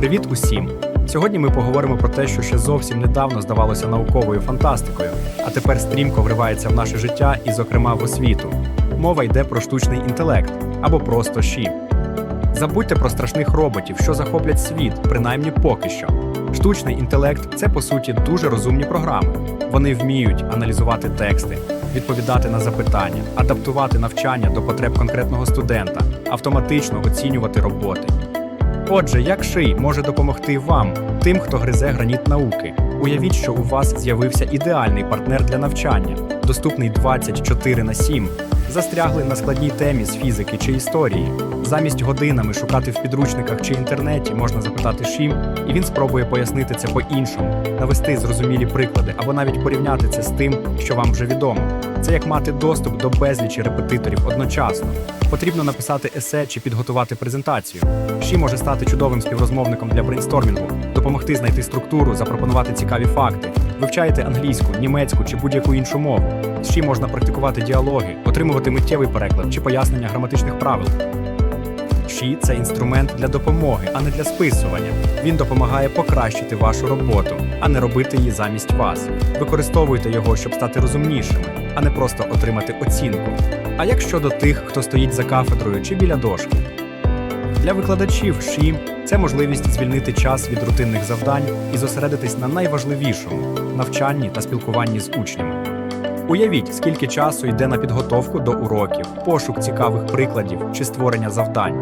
Привіт усім! Сьогодні ми поговоримо про те, що ще зовсім недавно здавалося науковою фантастикою, а тепер стрімко вривається в наше життя і, зокрема, в освіту. Мова йде про штучний інтелект або просто ШІ. Забудьте про страшних роботів, що захоплять світ, принаймні поки що. Штучний інтелект це по суті дуже розумні програми. Вони вміють аналізувати тексти, відповідати на запитання, адаптувати навчання до потреб конкретного студента, автоматично оцінювати роботи. Отже, як ший може допомогти вам, тим, хто гризе граніт науки? Уявіть, що у вас з'явився ідеальний партнер для навчання, доступний 24 на 7, застрягли на складній темі з фізики чи історії. Замість годинами шукати в підручниках чи інтернеті можна запитати Шім, і він спробує пояснити це по-іншому, навести зрозумілі приклади або навіть порівняти це з тим, що вам вже відомо. Це як мати доступ до безлічі репетиторів одночасно. Потрібно написати есе чи підготувати презентацію. Ші може стати чудовим співрозмовником для брейнстормінгу, допомогти знайти структуру, запропонувати цікаві факти. Вивчаєте англійську, німецьку чи будь-яку іншу мову. З Ші можна практикувати діалоги, отримувати миттєвий переклад чи пояснення граматичних правил. Ші це інструмент для допомоги, а не для списування. Він допомагає покращити вашу роботу, а не робити її замість вас. Використовуйте його, щоб стати розумнішими, а не просто отримати оцінку. А як щодо тих, хто стоїть за кафедрою чи біля дошки? Для викладачів ШІ це можливість звільнити час від рутинних завдань і зосередитись на найважливішому навчанні та спілкуванні з учнями. Уявіть, скільки часу йде на підготовку до уроків, пошук цікавих прикладів чи створення завдань.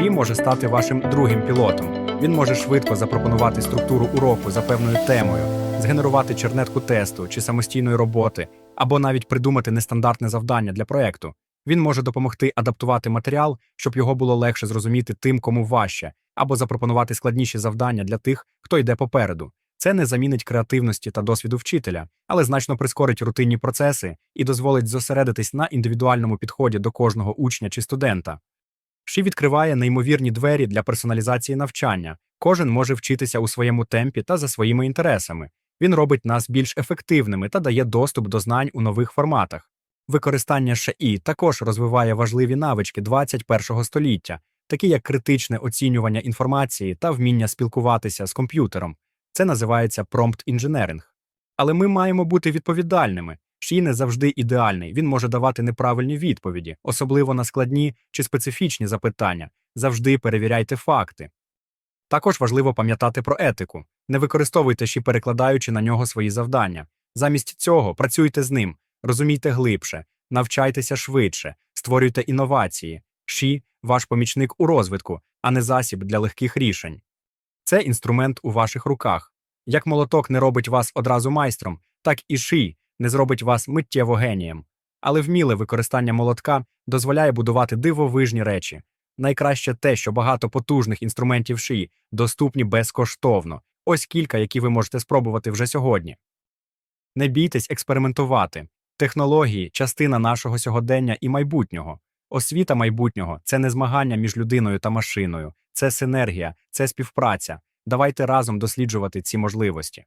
ШІ може стати вашим другим пілотом. Він може швидко запропонувати структуру уроку за певною темою, згенерувати чернетку тесту чи самостійної роботи, або навіть придумати нестандартне завдання для проекту. Він може допомогти адаптувати матеріал, щоб його було легше зрозуміти тим, кому важче, або запропонувати складніші завдання для тих, хто йде попереду. Це не замінить креативності та досвіду вчителя, але значно прискорить рутинні процеси і дозволить зосередитись на індивідуальному підході до кожного учня чи студента. Ші відкриває неймовірні двері для персоналізації навчання. Кожен може вчитися у своєму темпі та за своїми інтересами. Він робить нас більш ефективними та дає доступ до знань у нових форматах. Використання ШІ також розвиває важливі навички 21 століття, такі як критичне оцінювання інформації та вміння спілкуватися з комп'ютером. Це називається промпт інженеринг. Але ми маємо бути відповідальними. Ші не завжди ідеальний, він може давати неправильні відповіді, особливо на складні чи специфічні запитання. Завжди перевіряйте факти. Також важливо пам'ятати про етику. Не використовуйте ші, перекладаючи на нього свої завдання. Замість цього працюйте з ним, розумійте глибше, навчайтеся швидше, створюйте інновації. Ші ваш помічник у розвитку, а не засіб для легких рішень. Це інструмент у ваших руках. Як молоток не робить вас одразу майстром, так і ший не зробить вас миттєво генієм. Але вміле використання молотка дозволяє будувати дивовижні речі. Найкраще те, що багато потужних інструментів шиї доступні безкоштовно. Ось кілька, які ви можете спробувати вже сьогодні. Не бійтесь експериментувати. Технології частина нашого сьогодення і майбутнього. Освіта майбутнього це не змагання між людиною та машиною, це синергія, це співпраця. Давайте разом досліджувати ці можливості.